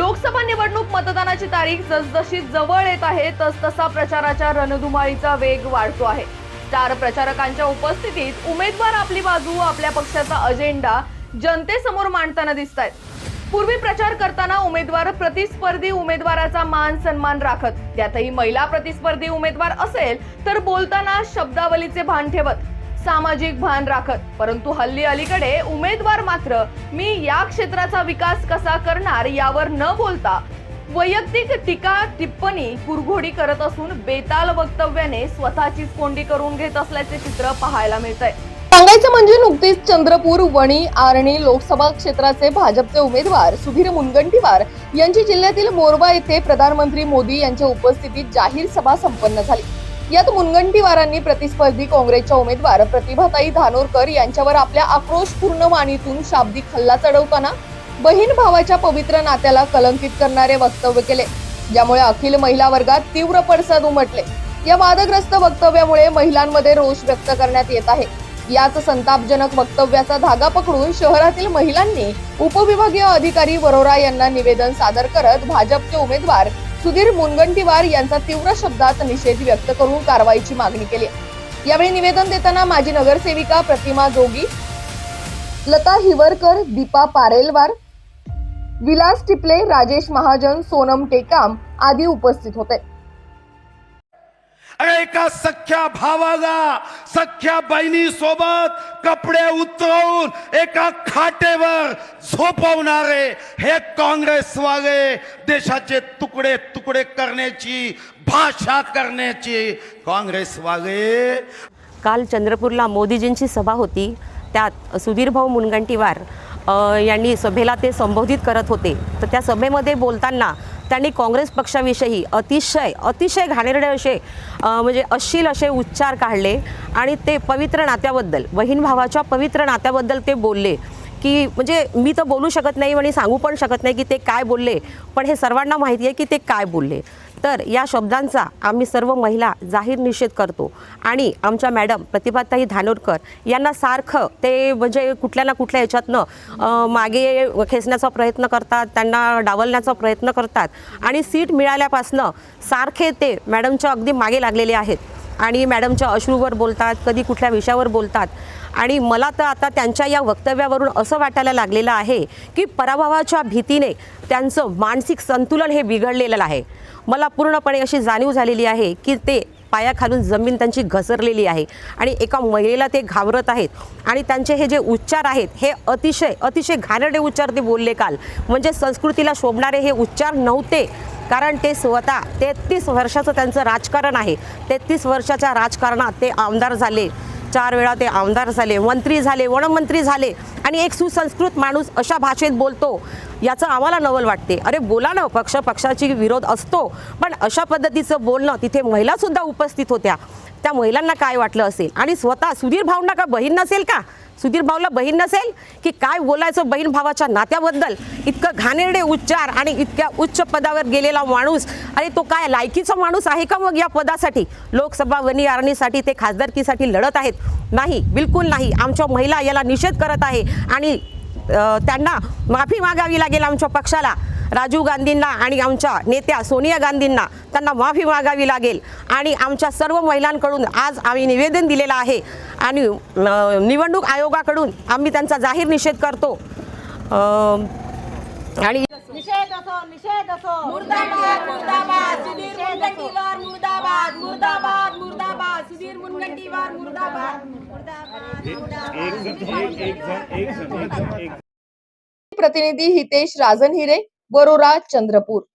लोकसभा निवडणूक मतदानाची तारीख जसजशी जवळ येत आहे तसतसा प्रचाराच्या रणधुमाळीचा वेग वाढतो आहे. स्टार प्रचारकांच्या उपस्थितीत उमेदवार आपली बाजू आपल्या पक्षाचा अजेंडा जनतेसमोर मांडताना दिसत आहेत पूर्वी प्रचार करताना उमेदवार प्रतिस्पर्धी उमेदवाराचा मान सन्मान राखत. त्यातही महिला प्रतिस्पर्धी उमेदवार असेल तर बोलताना शब्दावलीचे भान ठेवत. सामाजिक भान राखत. परंतु हल्ली अलीकडे उमेदवार मात्र मी या क्षेत्राचा विकास कसा करणार यावर न बोलता वैयक्तिक टीका टिप्पणी कुरघोडी करत असून बेताल वक्तव्याने स्वतःचीच कोंडी करून घेत असल्याचे चित्र पाहायला मिळत आहे सांगायचं म्हणजे नुकतीच चंद्रपूर वणी आर्णी लोकसभा क्षेत्राचे भाजपचे उमेदवार सुधीर मुनगंटीवार यांची जिल्ह्यातील मोरबा येथे प्रधानमंत्री मोदी यांच्या उपस्थितीत जाहीर सभा संपन्न झाली. यात मुनगंटीवारांनी प्रतिस्पर्धी काँग्रेसच्या उमेदवार प्रतिभाताई धानोरकर यांच्यावर आपल्या आक्रोशपूर्ण वाणीतून शाब्दिक हल्ला चढवताना बहीण भावाच्या पवित्र नात्याला कलंकित करणारे वक्तव्य केले. ज्यामुळे अखिल महिला वर्गात तीव्र पडसाद उमटले. या वादग्रस्त वक्तव्यामुळे महिलांमध्ये रोष व्यक्त करण्यात येत आहे. याच संतापजनक वक्तव्याचा धागा पकडून शहरातील महिलांनी उपविभागीय अधिकारी वरोरा यांना निवेदन सादर करत भाजपचे उमेदवार सुधीर मुनगंटीवार यांचा तीव्र शब्दात निषेध व्यक्त करून कारवाईची मागणी केली यावेळी निवेदन देताना माजी नगरसेविका प्रतिमा जोगी लता हिवरकर दीपा पारेलवार विलास टिपले राजेश महाजन सोनम टेकाम आदी उपस्थित होते. अरे एका सख्या भावाला सख्या बहिणी सोबत कपडे उतरवून एका खाटेवर झोपवणारे हे काँग्रेसवाले देशाचे तुकडे तुकडे करण्याची भाषा करण्याची काँग्रेसवाले. काल चंद्रपूरला मोदीजींची सभा होती. त्यात सुधीरभाऊ मुनगंटीवार यांनी सभेला ते संबोधित करत होते. तर त्या सभेमध्ये बोलताना त्यांनी काँग्रेस पक्षाविषयी अतिशय अतिशय घाणेरडे असे म्हणजे अश्लील असे उच्चार काढले आणि ते पवित्र नात्याबद्दल बहीण भावाच्या पवित्र नात्याबद्दल ते बोलले की म्हणजे मी तर बोलू शकत नाही आणि सांगू पण शकत नाही की ते काय बोलले पण हे सर्वांना माहिती आहे की ते काय बोलले. तर या शब्दांचा आम्ही सर्व महिला जाहीर निषेध करतो. आणि आमच्या मॅडम प्रतिभाताई धानोरकर यांना सारखं ते म्हणजे कुठल्या ना कुठल्या याच्यातनं मागे खेचण्याचा प्रयत्न करतात त्यांना डावलण्याचा प्रयत्न करतात. आणि सीट मिळाल्यापासनं सारखे ते मॅडमच्या अगदी मागे लागलेले आहेत. आणि मॅडमच्या अश्रूवर बोलतात कधी कुठल्या विषयावर बोलतात. आणि मला तर आता त्यांच्या या वक्तव्यावरून असं वाटायला लागलेलं आहे की पराभवाच्या भीतीने त्यांचं मानसिक संतुलन हे बिघडलेलं आहे. मला पूर्णपणे अशी जाणीव झालेली आहे की ते पायाखालून जमीन त्यांची घसरलेली आहे आणि एका महिलेला ते घाबरत आहेत. आणि त्यांचे हे जे उच्चार आहेत हे अतिशय अतिशय घाणेरडे उच्चार ते बोलले काल. म्हणजे संस्कृतीला शोभणारे हे उच्चार नव्हते. कारण ते स्वतः तेहतीस वर्षाचं त्यांचं राजकारण आहे. तेहतीस वर्षाच्या राजकारणात ते आमदार झाले. चार वेळा ते आमदार झाले मंत्री झाले वनमंत्री झाले आणि एक सुसंस्कृत माणूस अशा भाषेत बोलतो याचं आम्हाला नवल वाटते. अरे बोला ना पक्ष पक्षाची विरोध असतो पण अशा पद्धतीचं बोलणं तिथे महिलासुद्धा उपस्थित होत्या. त्या महिलांना काय वाटलं असेल? आणि स्वतः सुधीर भाऊंना का बहीण नसेल का? सुधीर भाऊला बहीण नसेल की काय बोलायचं बहीण भावाच्या नात्याबद्दल? इतकं घाणेरडे उच्चार आणि इतक्या उच्च पदावर गेलेला माणूस आणि तो काय लायकीचा माणूस आहे का मग या पदासाठी? लोकसभा वनीआरणीसाठी ते खासदारकीसाठी लढत आहेत. नाही बिलकुल नाही. आमच्या महिला याला निषेध करत आहे आणि त्यांना माफी मागावी लागेल आमच्या पक्षाला. राजीव गांधींना आणि आमच्या नेत्या सोनिया गांधींना त्यांना माफी मागावी लागेल आणि आमच्या सर्व महिलांकडून आज आम्ही निवेदन दिलेलं आहे आणि निवडणूक आयोगाकडून आम्ही त्यांचा जाहीर निषेध करतो आणि निषेध असो निषेध असो मुर्दाबाद मुर्दाबाद सुधीर मुनगंटीवार मुर्दाबाद मुर्दाबाद मुर्दाबाद सुधीर मुनगंटीवार मुर्दाबाद मुर्दाबाद मुर्दाबाद प्रतिनिधी हितेश राजन हिरे बरोरा चंद्रपूर.